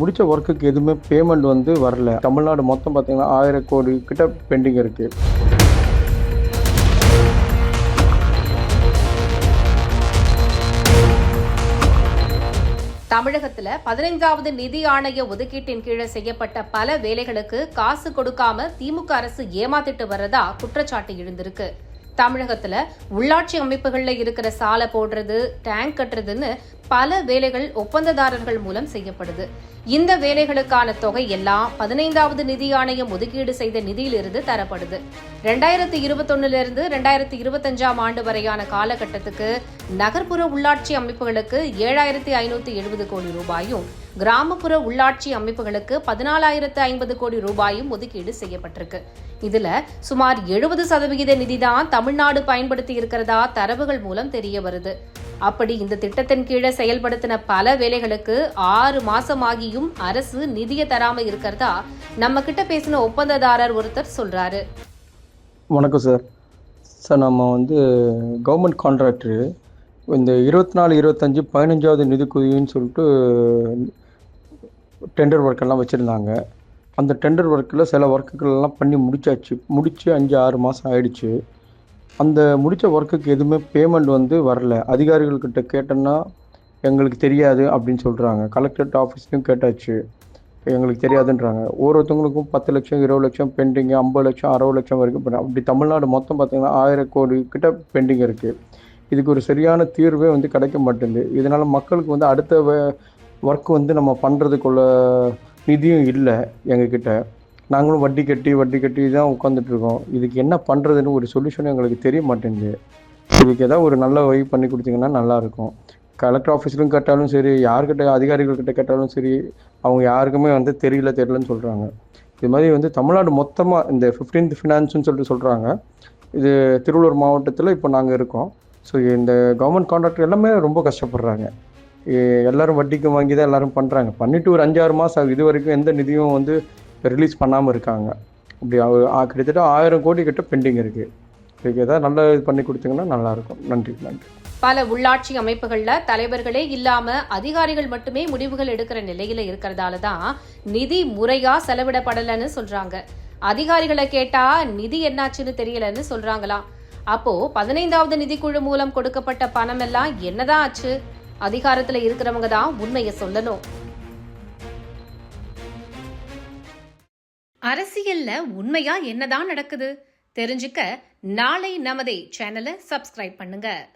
முடிச்ச ஒர்க்குக்கு எதுவுமே பேமெண்ட் வந்து வரல. தமிழ்நாடு மொத்தம் பார்த்தீங்கன்னா ஆயிரம் கோடி கிட்ட பெண்டிங் இருக்கு. தமிழகத்துல பதினைந்தாவது நிதி ஆணைய ஒதுக்கீட்டின் கீழே செய்யப்பட்ட பல வேலைகளுக்கு காசு கொடுக்காம திமுக அரசு ஏமாத்திட்டு வர்றதா குற்றச்சாட்டு எழுந்திருக்கு. தமிழகத்தில் உள்ளாட்சி அமைப்புகளில் இருக்கிற சாலை போடுறது டேங்க் கட்டுறதுன்னு பல வேலைகள் ஒப்பந்ததாரர்கள் மூலம் செய்யப்படுது. இந்த வேலைகளுக்கான தொகை எல்லாம் பதினைந்தாவது நிதி ஆணையம் ஒதுக்கீடு செய்த நிதியிலிருந்து தரப்படுது. ரெண்டாயிரத்தி இருபத்தொன்னுல இருந்து ரெண்டாயிரத்தி இருபத்தஞ்சாம் ஆண்டு வரையான காலகட்டத்துக்கு நகர்ப்புற உள்ளாட்சி அமைப்புகளுக்கு ஏழாயிரத்தி ஐநூத்தி எழுபது கோடி ரூபாயும் கிராமப்புற உள்ளாட்சி அமைப்புகளுக்கு பதினாலாயிரத்து ஐம்பது கோடி ரூபாயும் ஒதுக்கீடு செய்யப்பட்டிருக்கு. இதுல சுமார் எழுபது சதவிகித நிதிதான் தமிழ்நாடு பயன்படுத்தி இருக்கிறதா தரவுகள் மூலம் தெரிய வருது. அப்படி இந்த திட்டத்தின் கீழே செயல்படுத்தின பல வேலைகளுக்கு ஆறு மாசமாகியும் அரசு நிதியை தராம இருக்கிறதா நம்ம கிட்ட பேசின ஒப்பந்ததாரர் ஒருத்தர் சொல்றாரு. வணக்கம் சார். சார் நம்ம வந்து கவர்மெண்ட் கான்ட்ராக்டரு இந்த இருபத்தி நாலு இருபத்தஞ்சி பதினஞ்சாவது நிதிக்குதின்னு சொல்லிட்டு டெண்டர் ஒர்க்கெல்லாம் வச்சுருந்தாங்க. அந்த டெண்டர் ஒர்க்கில் சில ஒர்க்குகள்லாம் பண்ணி முடிச்சாச்சு. முடித்து அஞ்சு ஆறு மாதம் ஆயிடுச்சு. அந்த முடித்த ஒர்க்குக்கு எதுவுமே பேமெண்ட் வந்து வரல. அதிகாரிகள்கிட்ட கேட்டோன்னா எங்களுக்கு தெரியாது அப்படின்னு சொல்கிறாங்க கலெக்டரேட் ஆஃபீஸ்லையும் கேட்டாச்சு. எங்களுக்கு தெரியாதுன்றாங்க. ஒவ்வொருத்தவங்களுக்கும் பத்து லட்சம் இருபது லட்சம் பெண்டிங்கு ஐம்பது லட்சம் அறுபது லட்சம் வரைக்கும் அப்படி தமிழ்நாடு மொத்தம் பார்த்தீங்கன்னா ஆயிரம் கோடி கிட்ட பெண்டிங் இருக்குது இதுக்கு ஒரு சரியான தீர்வே வந்து கிடைக்க மாட்டேங்குது. இதனால் மக்களுக்கு வந்து அடுத்த ஒர்க் வந்து நம்ம பண்ணுறதுக்குள்ள நிதியும் இல்லை எங்ககிட்ட. நாங்களும் வட்டி கட்டி வட்டி கட்டி தான் உட்காந்துட்ருக்கோம் இதுக்கு என்ன பண்ணுறதுன்னு ஒரு சொல்யூஷன் எங்களுக்கு தெரிய மாட்டேங்குது. இதுக்கு ஏதாவது ஒரு நல்ல வழி பண்ணி கொடுத்தீங்கன்னா நல்லாயிருக்கும் கலெக்டர் ஆஃபீஸ்லையும் கேட்டாலும் சரி யார்கிட்ட அதிகாரிகள்கிட்ட கேட்டாலும் சரி அவங்க யாருக்குமே வந்து தெரியல தெரியலன்னு சொல்கிறாங்க இது மாதிரி வந்து தமிழ்நாடு மொத்தமாக இந்த ஃபிஃப்டீன்த் ஃபினான்ஸுன்னு சொல்லிட்டு சொல்கிறாங்க இது திருவள்ளூர் மாவட்டத்தில் இப்போ நாங்கள் இருக்கோம். ஸோ இந்த கவர்மெண்ட் கான்ட்ராக்டர் எல்லாமே ரொம்ப கஷ்டப்படுறாங்க. எல்லோரும் வட்டிக்கு வாங்கி தான் எல்லோரும் பண்ணுறாங்க பண்ணிட்டு ஒரு அஞ்சாறு மாதம் ஆகுது. இது வரைக்கும் எந்த நிதியும் வந்து ரிலீஸ் பண்ணாமல் இருக்காங்க. அப்படி கிட்டத்தட்ட ஆயிரம் கோடி கிட்ட பெண்டிங் இருக்குது இதுக்கு ஏதாவது நல்ல இது பண்ணி கொடுத்தீங்கன்னா நல்லாயிருக்கும். நன்றி நன்றி. பல உள்ளாட்சி அமைப்புகளில் தலைவர்களே இல்லாமல் அதிகாரிகள் மட்டுமே முடிவுகள் எடுக்கிற நிலையில் இருக்கிறதால தான் நிதி முறையாக செலவிடப்படலைன்னு சொல்கிறாங்க அதிகாரிகளை கேட்டால் நிதி என்னாச்சுன்னு தெரியலன்னு சொல்கிறாங்களாம் அப்போ பதினைந்தாவது நிதிக்குழு மூலம் கொடுக்கப்பட்ட பணம் எல்லாம் என்னதான் ஆச்சு? அதிகாரத்துல இருக்கிறவங்க தான் உண்மையை சொல்லணும். அரசியல்ல உண்மையா என்னதான் நடக்குது? தெரிஞ்சுக்க நாளை நமதே சேனலை சப்ஸ்கிரைப் பண்ணுங்க.